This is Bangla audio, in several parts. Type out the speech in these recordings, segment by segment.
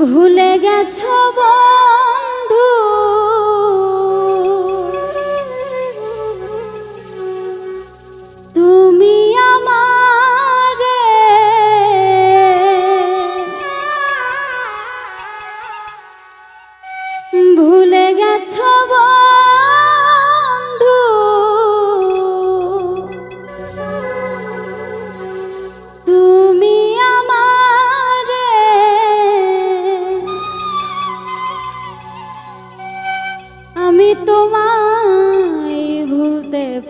ভুলে গেছ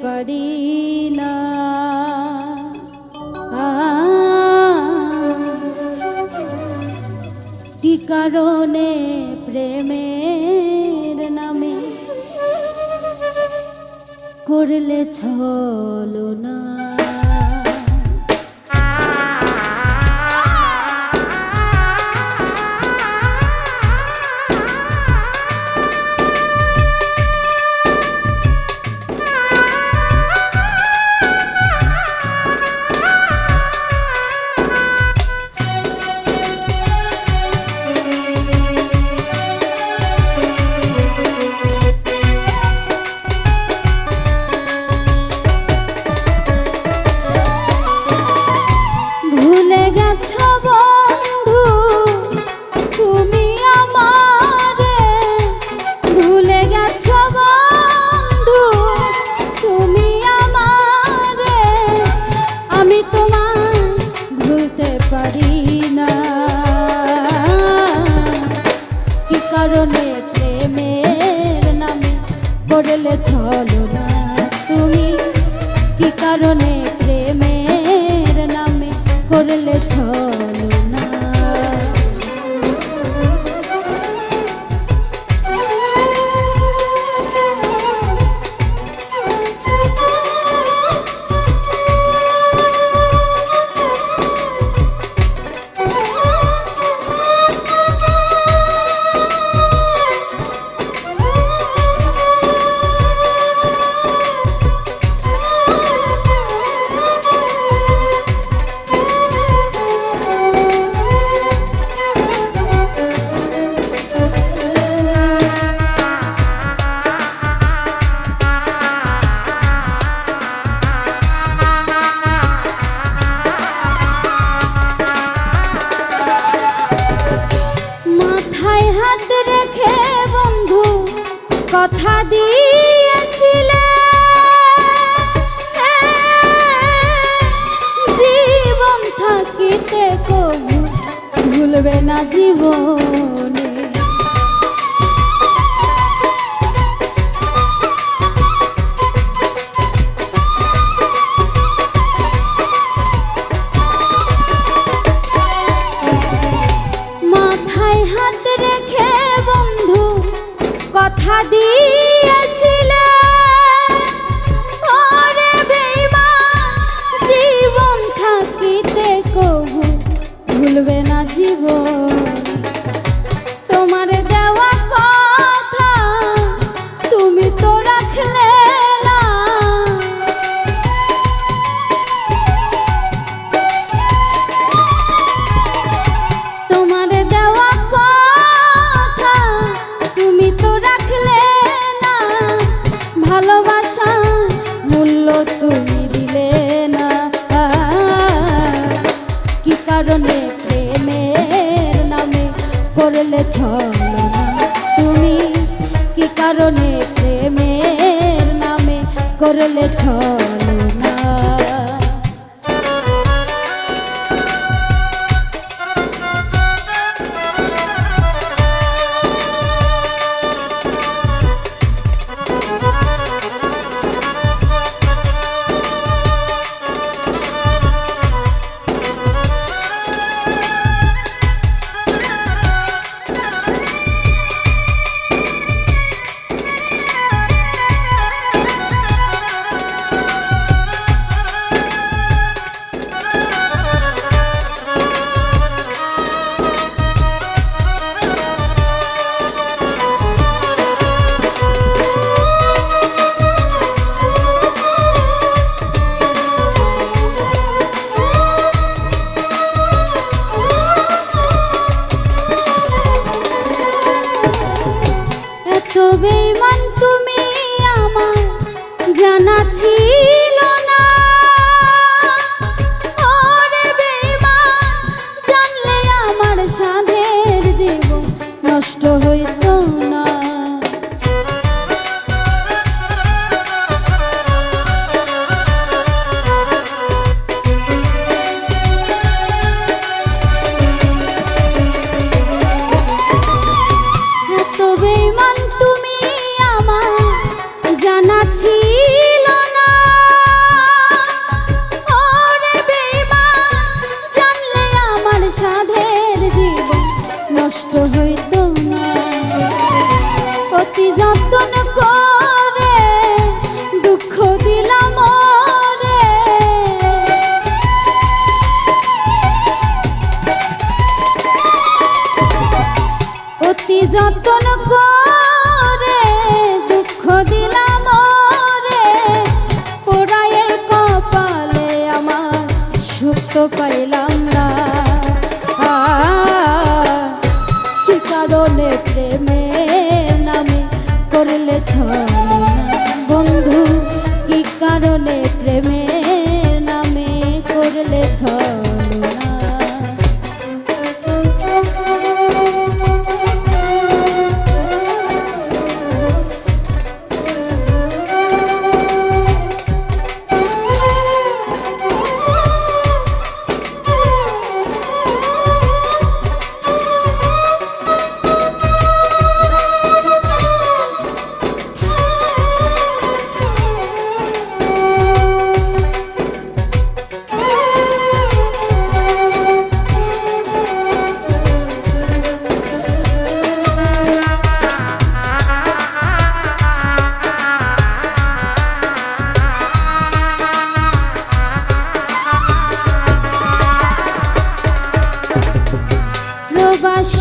পারি না। কি প্রেমের নামে করলে ছলো না পারি না। কারণে প্রেমের নামে করলে ছলো না তুমি? কি কারণে আসবে না জীবনে। মাথায় হাত রেখে বন্ধু কথা দিয়ে Oh. ছ ছবি যত্ন কর।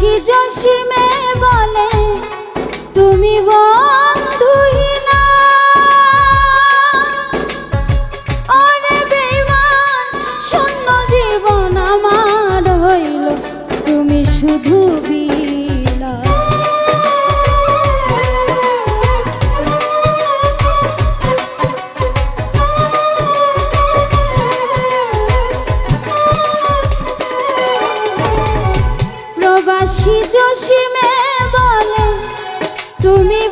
আছি জসিমে জসিমে বলে তুমি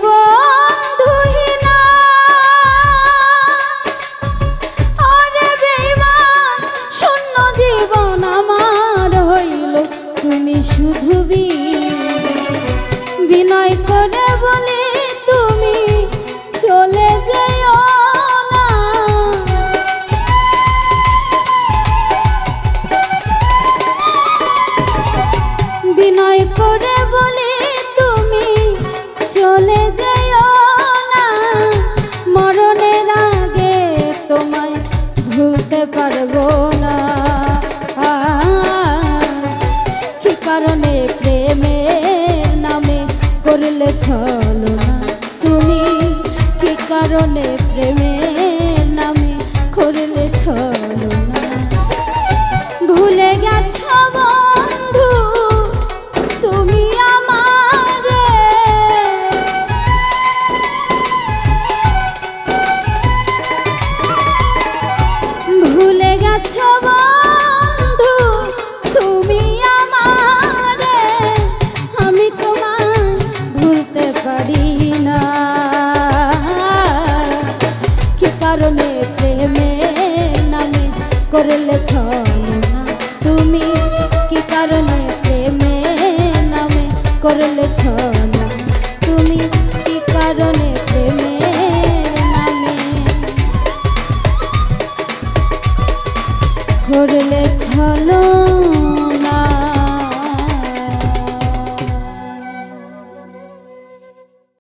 go. করলে ছলা তুমি